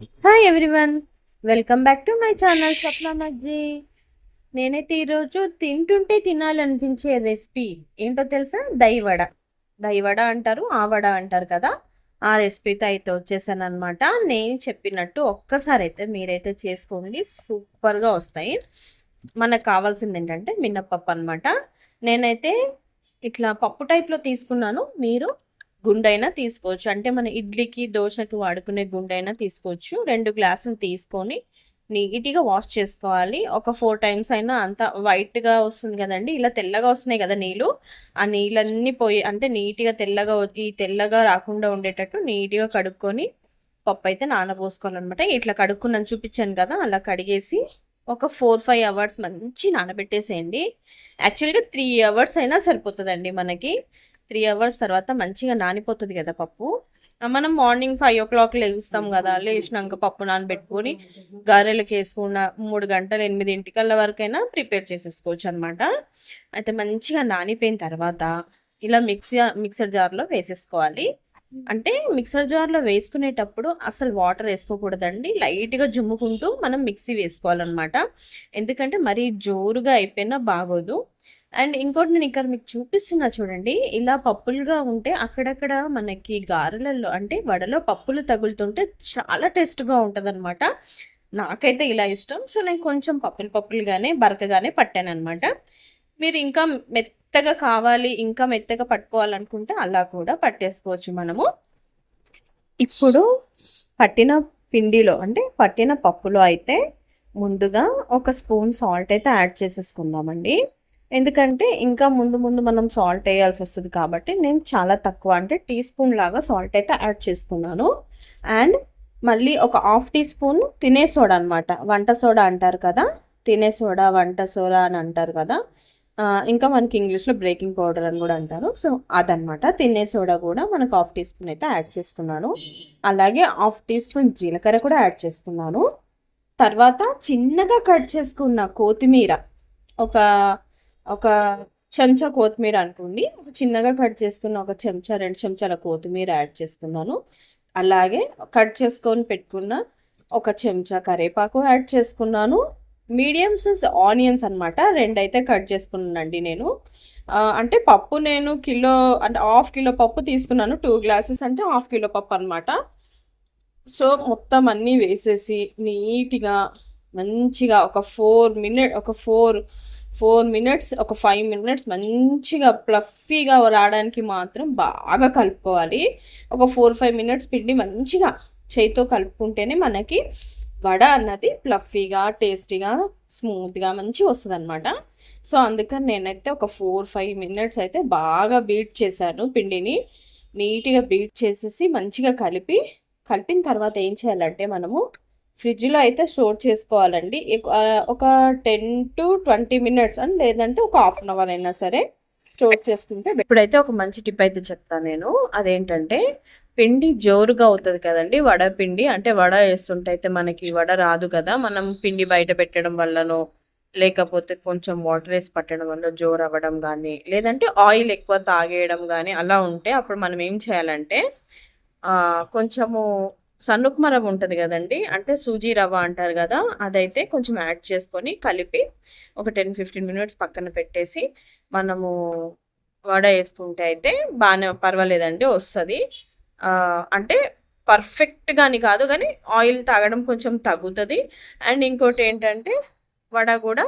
Hi everyone welcome back to my channel Swapna నేనైతే ఈరోజు తింటుంటే తినాలనిపించే రెసిపీ ఏంటో తెలుసా? దైవడ దైవడ అంటారు ఆ వడ అంటారు కదా? ఆ రెసిపీతో అయితే వచ్చేసాను అనమాట నేను చెప్పినట్టు ఒక్కసారి అయితే మీరైతే చేసుకోండి. సూపర్గా వస్తాయి. మనకు కావాల్సింది ఏంటంటే మినప్పప్పు అనమాట నేనైతే ఇట్లా పప్పు టైప్లో తీసుకున్నాను. మీరు గుండైనా తీసుకోవచ్చు. అంటే మన ఇడ్లీకి దోశకి వాడుకునే గుండైనా తీసుకోవచ్చు. రెండు గ్లాసులు తీసుకొని నీట్గా వాష్ చేసుకోవాలి. ఒక ఫోర్ టైమ్స్ అయినా అంత వైట్గా వస్తుంది కదండి. ఇలా తెల్లగా వస్తున్నాయి కదా నీళ్ళు. ఆ నీళ్ళన్నీ పోయి అంటే నీట్గా తెల్లగా ఈ తెల్లగా రాకుండా ఉండేటట్టు నీట్గా కడుక్కొని పప్పు అయితే నానబోసుకోవాలన్నమాట. ఇట్లా కడుక్కున్నాను చూపించాను కదా అలా కడిగేసి ఒక ఫోర్ ఫైవ్ అవర్స్ మంచి నానబెట్టేసేయండి. యాక్చువల్గా త్రీ అవర్స్ అయినా సరిపోతుందండి మనకి. త్రీ అవర్స్ తర్వాత మంచిగా నానిపోతుంది కదా పప్పు. మనం మార్నింగ్ ఫైవ్ ఓ క్లాక్ లేస్తాం కదా లేచినాక పప్పు నానబెట్టుకొని గారెలకు వేసుకున్న మూడు గంటలు ఎనిమిదింటికల్లా వరకైనా ప్రిపేర్ చేసేసుకోవచ్చు అనమాట అయితే మంచిగా నానిపోయిన తర్వాత ఇలా మిక్సీ మిక్సర్ జార్లో వేసేసుకోవాలి. అంటే మిక్సర్ జార్లో వేసుకునేటప్పుడు అసలు వాటర్ వేసుకోకూడదండి. లైట్గా జుమ్ముకుంటూ మనం మిక్సీ వేసుకోవాలన్నమాట. ఎందుకంటే మరీ జోరుగా అయిపోయినా బాగోదు. అండ్ ఇంకోటి నేను ఇక్కడ మీకు చూపిస్తున్నా చూడండి. ఇలా పప్పులుగా ఉంటే అక్కడక్కడ మనకి గారెలలో అంటే వడలో పప్పులు తగులుతుంటే చాలా టేస్ట్గా ఉంటుంది అనమాట నాకైతే ఇలా ఇష్టం. సో నేను కొంచెం పప్పులు పప్పులుగానే బరకగానే పట్టాను అనమాట మీరు ఇంకా మెత్తగా కావాలి ఇంకా మెత్తగా పట్టుకోవాలనుకుంటే అలా కూడా పట్టేసుకోవచ్చు మనము. ఇప్పుడు పట్టిన పిండిలో అంటే పట్టిన పప్పులో అయితే ముందుగా ఒక స్పూన్ సాల్ట్ అయితే యాడ్ చేసేసుకుందామండి. ఎందుకంటే ఇంకా ముందు ముందు మనం సాల్ట్ వేయాల్సి వస్తుంది కాబట్టి నేను చాలా తక్కువ అంటే టీ స్పూన్ లాగా సాల్ట్ అయితే యాడ్ చేసుకున్నాను. అండ్ మళ్ళీ ఒక హాఫ్ టీ స్పూన్ తినే సోడా అనమాట వంట సోడా అంటారు కదా తినే సోడా వంట సోడా అని అంటారు కదా. ఇంకా మనకి ఇంగ్లీష్లో బ్రేకింగ్ పౌడర్ అని కూడా అంటారు. సో అదనమాట తినే సోడా కూడా మనకు హాఫ్ టీ స్పూన్ అయితే యాడ్ చేసుకున్నాను. అలాగే హాఫ్ టీ స్పూన్ జీలకర్ర కూడా యాడ్ చేసుకున్నాను. తర్వాత చిన్నగా కట్ చేసుకున్న కొత్తిమీర ఒక ఒక చెంచా కొత్తిమీర అనుకోండి. చిన్నగా కట్ చేసుకున్న ఒక చెంచా రెండు చెంచాల కొత్తిమీర యాడ్ చేసుకున్నాను. అలాగే కట్ చేసుకొని పెట్టుకున్న ఒక చెంచా కరివేపాకు యాడ్ చేసుకున్నాను. మీడియం సైజ్ ఆనియన్స్ అనమాట రెండైతే కట్ చేసుకున్నానండి నేను. అంటే పప్పు నేను కిలో అంటే హాఫ్ కిలో పప్పు తీసుకున్నాను. టూ గ్లాసెస్ అంటే హాఫ్ కిలో పప్పు అనమాట సో మొత్తం అన్నీ వేసేసి నీట్గా మంచిగా ఒక ఫోర్ మినిట్ ఒక ఫోర్ ఫోర్ మినిట్స్ ఒక ఫైవ్ మినిట్స్ మంచిగా ప్లఫీగా రావడానికి మాత్రం బాగా కలుపుకోవాలి. ఒక ఫోర్ ఫైవ్ మినిట్స్ పిండి మంచిగా చేయితో కలుపుకుంటేనే మనకి వడ అన్నది ప్లఫీగా టేస్టీగా స్మూత్గా మంచిగా వస్తుంది అనమాట సో అందుకని నేనైతే ఒక ఫోర్ ఫైవ్ మినిట్స్ అయితే బాగా బీట్ చేశాను పిండిని. నీట్గా బీట్ చేసేసి మంచిగా కలిపి కలిపిన తర్వాత ఏం చేయాలంటే మనము ఫ్రిడ్జ్లో అయితే స్టోర్ చేసుకోవాలండి. ఒక టెన్ టు ట్వంటీ మినిట్స్ అని లేదంటే ఒక హాఫ్ అన్ అవర్ అయినా సరే స్టోర్ చేసుకుంటే ఇప్పుడైతే ఒక మంచి టిప్ అయితే చెప్తాను నేను. అదేంటంటే పిండి జోరుగా అవుతుంది కదండి వడ పిండి. అంటే వడ వేస్తుంటే అయితే మనకి వడ రాదు కదా. మనం పిండి బయట పెట్టడం వల్లనో లేకపోతే కొంచెం వాటర్ వేసి పట్టడం వల్ల జోరు అవ్వడం కానీ లేదంటే ఆయిల్ ఎక్కువ తాగేయడం కానీ అలా ఉంటే అప్పుడు మనం ఏం చేయాలంటే కొంచెము సన్నుకుమ రవ్వ ఉంటుంది కదండి అంటే సూజీ రవ్వ అంటారు కదా అదైతే కొంచెం యాడ్ చేసుకొని కలిపి ఒక టెన్ ఫిఫ్టీన్ మినిట్స్ పక్కన పెట్టేసి మనము వడ వేసుకుంటే అయితే బాగానే పర్వాలేదండి వస్తుంది. అంటే పర్ఫెక్ట్గాని కాదు కానీ ఆయిల్ తాగడం కొంచెం తగ్గుతుంది. అండ్ ఇంకోటి ఏంటంటే వడ కూడా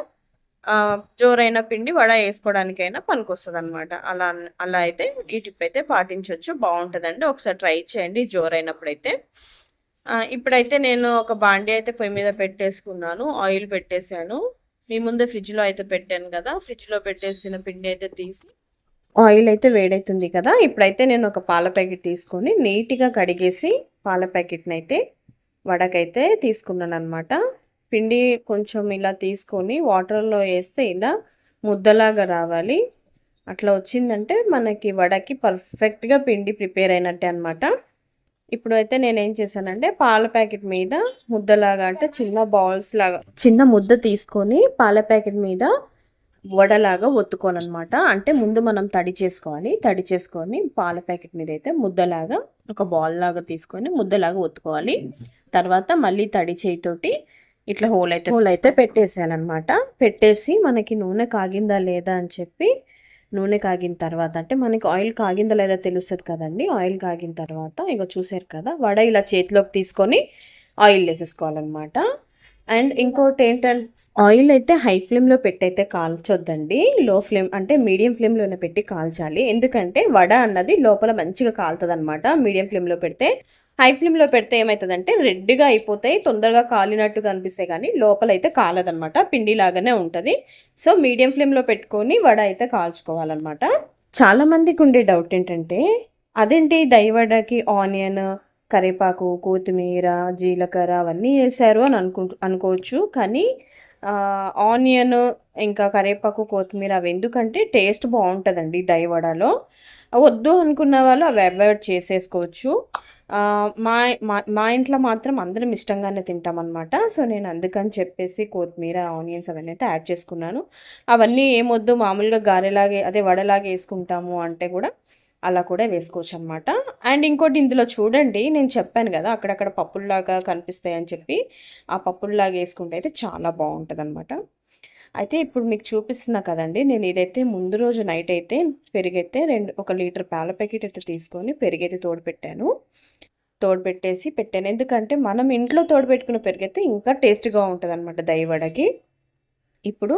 జోరైన పిండి వడ వేసుకోవడానికైనా పనికొస్తుంది అనమాట అలా అలా అయితే ఈ టిప్ అయితే పాటించవచ్చు బాగుంటుందండి. ఒకసారి ట్రై చేయండి జోరైనప్పుడైతే. అయితే ఇప్పుడైతే నేను ఒక బాండి అయితే పొయ్యి మీద పెట్టేసుకున్నాను. ఆయిల్ పెట్టేశాను. మీ ముందే ఫ్రిడ్జ్లో అయితే పెట్టాను కదా ఫ్రిడ్జ్లో పెట్టేసిన పిండి అయితే తీసి ఆయిల్ అయితే వేడవుతుంది కదా. ఇప్పుడైతే నేను ఒక పాల ప్యాకెట్ తీసుకొని నీట్గా కడిగేసి పాల ప్యాకెట్ని అయితే వడకైతే తీసుకున్నాను అనమాట పిండి కొంచెం ఇలా తీసుకొని వాటర్లో వేస్తే ఇలా ముద్దలాగా రావాలి. అట్లా వచ్చిందంటే మనకి వడకి పర్ఫెక్ట్గా పిండి ప్రిపేర్ అయినట్టే అనమాట ఇప్పుడు అయితే నేను ఏం చేశానంటే పాల ప్యాకెట్ మీద ముద్దలాగా అంటే చిన్న బాల్స్ లాగా చిన్న ముద్ద తీసుకొని పాల ప్యాకెట్ మీద వడలాగా ఒత్తుకోనమాట అంటే ముందు మనం తడి చేసుకోవాలి. తడి చేసుకొని పాల ప్యాకెట్ మీద అయితే ముద్దలాగా ఒక బాల్ లాగా తీసుకొని ముద్దలాగా ఒత్తుకోవాలి. తర్వాత మళ్ళీ తడి చేయితోటి ఇట్లా హోల్ అయితే హోల్ అయితే పెట్టేసానమాట పెట్టేసి మనకి నూనె కాగిందా లేదా అని చెప్పి నూనె కాగిన తర్వాత అంటే మనకి ఆయిల్ కాగిందా లేదా తెలుస్తుంది కదండి. ఆయిల్ కాగిన తర్వాత ఇక చూసారు కదా వడ ఇలా చేతిలోకి తీసుకొని ఆయిల్ వేసేసుకోవాలన్నమాట. అండ్ ఇంకోటి ఏంటంటే ఆయిల్ అయితే హై ఫ్లేమ్లో పెట్టయితే కాల్చొద్దండి. లో ఫ్లేమ్ అంటే మీడియం ఫ్లేమ్లోనే పెట్టి కాల్చాలి. ఎందుకంటే వడ అన్నది లోపల మంచిగా కాలుతుంది అనమాట మీడియం ఫ్లేమ్లో పెడితే హై ఫ్లేమ్లో పెడితే ఏమవుతుందంటే రెడ్గా అయిపోతాయి తొందరగా కాలినట్టు కనిపిస్తాయి కానీ లోపల అయితే కాలదనమాట పిండి లాగానే ఉంటుంది. సో మీడియం ఫ్లేమ్లో పెట్టుకొని వడ అయితే కాల్చుకోవాలన్నమాట. చాలామందికి ఉండే డౌట్ ఏంటంటే అదేంటి దైవడకి ఆనియన్ కరివేపాకు కొత్తిమీర జీలకర్ర అవన్నీ వేసారు అని అనుకు అనుకోవచ్చు. కానీ ఆనియన్ ఇంకా కరివేపాకు కొత్తిమీర అవి ఎందుకంటే టేస్ట్ బాగుంటుందండి దైవడలో వద్దు అనుకున్న వాళ్ళు అవి అవాయిడ్ చేసేసుకోవచ్చు. మా మా ఇంట్లో మాత్రం అందరం ఇష్టంగానే తింటామన్నమాట. సో నేను అందుకని చెప్పేసి కొత్తిమీర ఆనియన్స్ అవన్నీ అయితే యాడ్ చేసుకున్నాను. అవన్నీ ఏమొద్దు మామూలుగా గారెలాగే అదే వడలాగే వేసుకుంటాము అంటే కూడా అలా కూడా వేసుకోవచ్చు అనమాట అండ్ ఇంకోటి ఇందులో చూడండి నేను చెప్పాను కదా అక్కడక్కడ పప్పుల్లాగా కనిపిస్తాయి అని చెప్పి ఆ పప్పుల్లాగా వేసుకుంటే అయితే చాలా బాగుంటుంది అనమాట అయితే ఇప్పుడు మీకు చూపిస్తున్నా కదండి నేను ఇదైతే ముందు రోజు నైట్ అయితే పెరిగైతే రెండు ఒక లీటర్ పాల ప్యాకెట్ అయితే తీసుకొని పెరిగైతే తోడు పెట్టాను తోడు పెట్టేసి పెట్టాను. ఎందుకంటే మనం ఇంట్లో తోడుపెట్టుకున్న పెరిగైతే ఇంకా టేస్ట్గా ఉంటుంది అనమాట దయవడకి ఇప్పుడు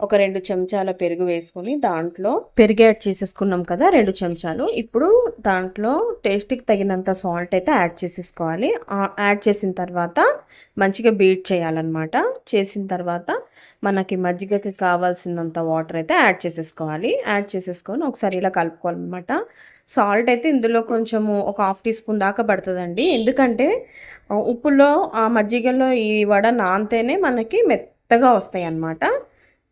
ఒక రెండు చెంచాల పెరుగు వేసుకొని దాంట్లో పెరుగు యాడ్ చేసేసుకున్నాం కదా రెండు చెంచాలు. ఇప్పుడు దాంట్లో టేస్ట్కి తగినంత సాల్ట్ అయితే యాడ్ చేసేసుకోవాలి. యాడ్ చేసిన తర్వాత మంచిగా బీట్ చేయాలన్నమాట. చేసిన తర్వాత మనకి మజ్జిగకి కావాల్సినంత వాటర్ అయితే యాడ్ చేసేసుకోవాలి. యాడ్ చేసేసుకొని ఒకసారి ఇలా కలుపుకోవాలన్నమాట. సాల్ట్ అయితే ఇందులో కొంచెము ఒక హాఫ్ టీ స్పూన్ దాకా పడుతుందండి. ఎందుకంటే ఉప్పులో ఆ మజ్జిగలో ఈ వడ నానితేనే మనకి మెత్తగా వస్తాయి అన్నమాట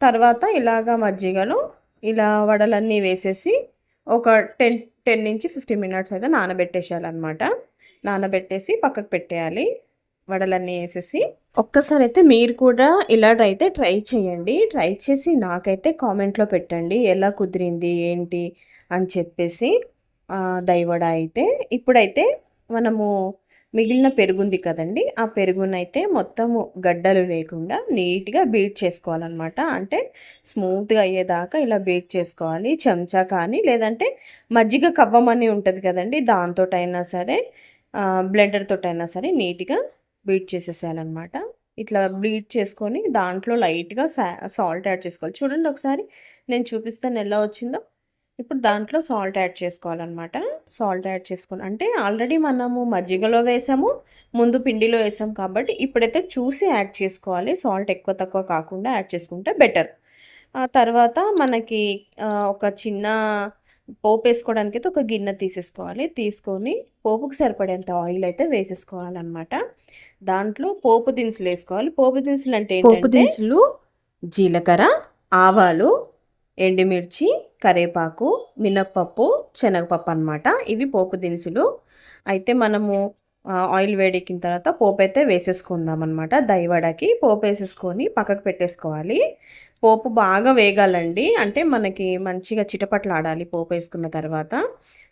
తర్వాత ఇలాగా మజ్జిగలో ఇలా వడలన్నీ వేసేసి ఒక టెన్ టెన్ నుంచి ఫిఫ్టీన్ మినిట్స్ అయితే నానబెట్టేసేయాలన్నమాట. నానబెట్టేసి పక్కకు పెట్టేయాలి. వడలన్నీ వేసేసి. ఒక్కసారి అయితే మీరు కూడా ఇలాగైతే ట్రై చేయండి. ట్రై చేసి నాకైతే కామెంట్లో పెట్టండి. ఎలా కుదిరింది ఏంటి అని చెప్పేసి దైవడ అయితే. ఇప్పుడైతే మనము మిగిలిన పెరుగుంది కదండి. ఆ పెరుగునైతే మొత్తము గడ్డలు లేకుండా నీట్గా బీట్ చేసుకోవాలన్నమాట. అంటే స్మూత్గా అయ్యేదాకా ఇలా బీట్ చేసుకోవాలి. చెంచా కానీ లేదంటే మజ్జిగ కవ్వమని ఉంటుంది కదండి. దాంతో అయినా సరే బ్లెండర్తో అయినా సరే నీట్గా బీట్ చేసేసేయాలన్నమాట. ఇట్లా బ్లీడ్ చేసుకొని దాంట్లో లైట్గా సాల్ట్ యాడ్ చేసుకోవాలి. చూడండి ఒకసారి నేను చూపిస్తాను ఎలా వచ్చిందో. ఇప్పుడు దాంట్లో సాల్ట్ యాడ్ చేసుకోవాలన్నమాట. సాల్ట్ యాడ్ చేసుకొని అంటే ఆల్రెడీ మనము మజ్జిగలో వేసాము ముందు పిండిలో వేసాం కాబట్టి ఇప్పుడైతే చూసి యాడ్ చేసుకోవాలి. సాల్ట్ ఎక్కువ తక్కువ కాకుండా యాడ్ చేసుకుంటే బెటర్. ఆ తర్వాత మనకి ఒక చిన్న పోపు వేసుకోవడానికి అయితే ఒక గిన్నె తీసేసుకోవాలి. తీసుకొని పోపుకు సరిపడేంత ఆయిల్ అయితే వేసేసుకోవాలన్నమాట. దాంట్లో పోపు దినుసులు వేసుకోవాలి. పోపు దినుసులు అంటే పోపు దినుసులు జీలకర్ర ఆవాలు ఎండుమిర్చి కరేపాకు మినప్పప్పు శనగపప్పు అనమాట ఇవి పోపు దినుసులు. అయితే మనము ఆయిల్ వేడెక్కిన తర్వాత పోపు అయితే వేసేసుకుందాం అనమాట దైవడకి పోపు వేసేసుకొని పక్కకు పెట్టేసుకోవాలి. పోపు బాగా వేగాలండి. అంటే మనకి మంచిగా చిటపట్లాడాలి పోపు వేసుకున్న తర్వాత.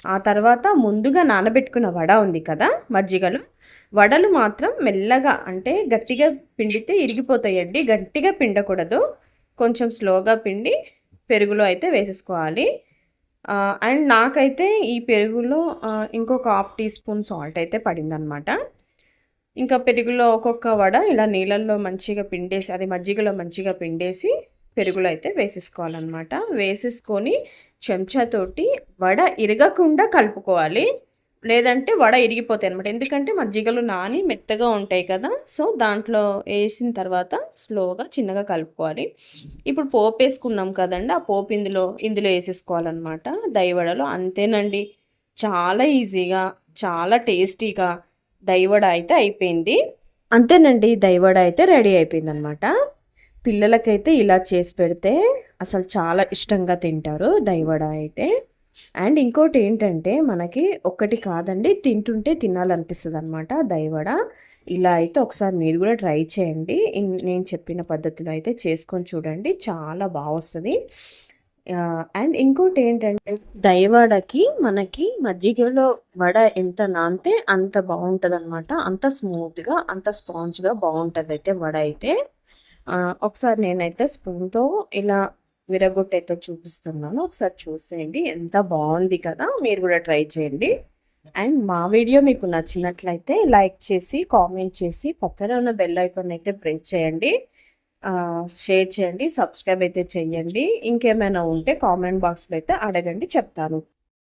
ఆ తర్వాత ముందుగా నానబెట్టుకున్న వడ ఉంది కదా మజ్జిగలు. వడలు మాత్రం మెల్లగా అంటే గట్టిగా పిండితే ఇరిగిపోతాయండి. గట్టిగా పిండకూడదు. కొంచెం స్లోగా పిండి పెరుగులో అయితే వేసేసుకోవాలి. అండ్ నాకైతే ఈ పెరుగులో ఇంకొక హాఫ్ టీ స్పూన్ సాల్ట్ అయితే పడిందనమాట. ఇంకా పెరుగులో ఒక్కొక్క వడ ఇలా నీళ్ళల్లో మంచిగా పిండేసి అది మజ్జిగలో మంచిగా పిండేసి పెరుగులో అయితే వేసేసుకోవాలన్నమాట వేసేసుకొని చెంచాతోటి వడ ఇరగకుండా కలుపుకోవాలి. లేదంటే వడ ఇరిగిపోతాయి అనమాట ఎందుకంటే మజ్జిగలు నాని మెత్తగా ఉంటాయి కదా సో దాంట్లో వేసిన తర్వాత స్లోగా చిన్నగా కలుపుకోవాలి. ఇప్పుడు పోపు వేసుకున్నాం కదండి ఆ పోపు ఇందులో ఇందులో వేసేసుకోవాలన్నమాట. దైవడలో అంతేనండి. చాలా ఈజీగా చాలా టేస్టీగా దైవడ అయితే అయిపోయింది. అంతేనండి దైవడ అయితే రెడీ అయిపోయింది అనమాట పిల్లలకైతే ఇలా చేసి పెడితే అసలు చాలా ఇష్టంగా తింటారు దైవడ అయితే. అండ్ ఇంకోటి ఏంటంటే మనకి ఒక్కటి కాదండి తింటుంటే తినాలనిపిస్తుంది అనమాట దైవడ ఇలా అయితే ఒకసారి మీరు కూడా ట్రై చేయండి. నేను చెప్పిన పద్ధతిలో అయితే చేసుకొని చూడండి. చాలా బాగా వస్తుంది. అండ్ ఇంకోటి ఏంటంటే దయవడకి మనకి మజ్జిగలో వడ ఎంత నానితే అంత బాగుంటుంది అనమాట అంత స్మూత్గా అంత స్పాంజ్గా బాగుంటుంది అయితే వడ అయితే. ఒకసారి నేనైతే స్పూన్తో ఇలా విరగొట్టి అయితే చూపిస్తున్నాను. ఒకసారి చూసేయండి. ఎంత బాగుంది కదా? మీరు కూడా ట్రై చేయండి. అండ్ మా వీడియో మీకు నచ్చినట్లయితే లైక్ చేసి కామెంట్ చేసి పక్కన ఉన్న బెల్ ఐకాన్ అయితే ప్రెస్ చేయండి. షేర్ చేయండి. సబ్స్క్రైబ్ అయితే చేయండి. ఇంకేమైనా ఉంటే కామెంట్ బాక్స్లో అయితే అడగండి చెప్తాను.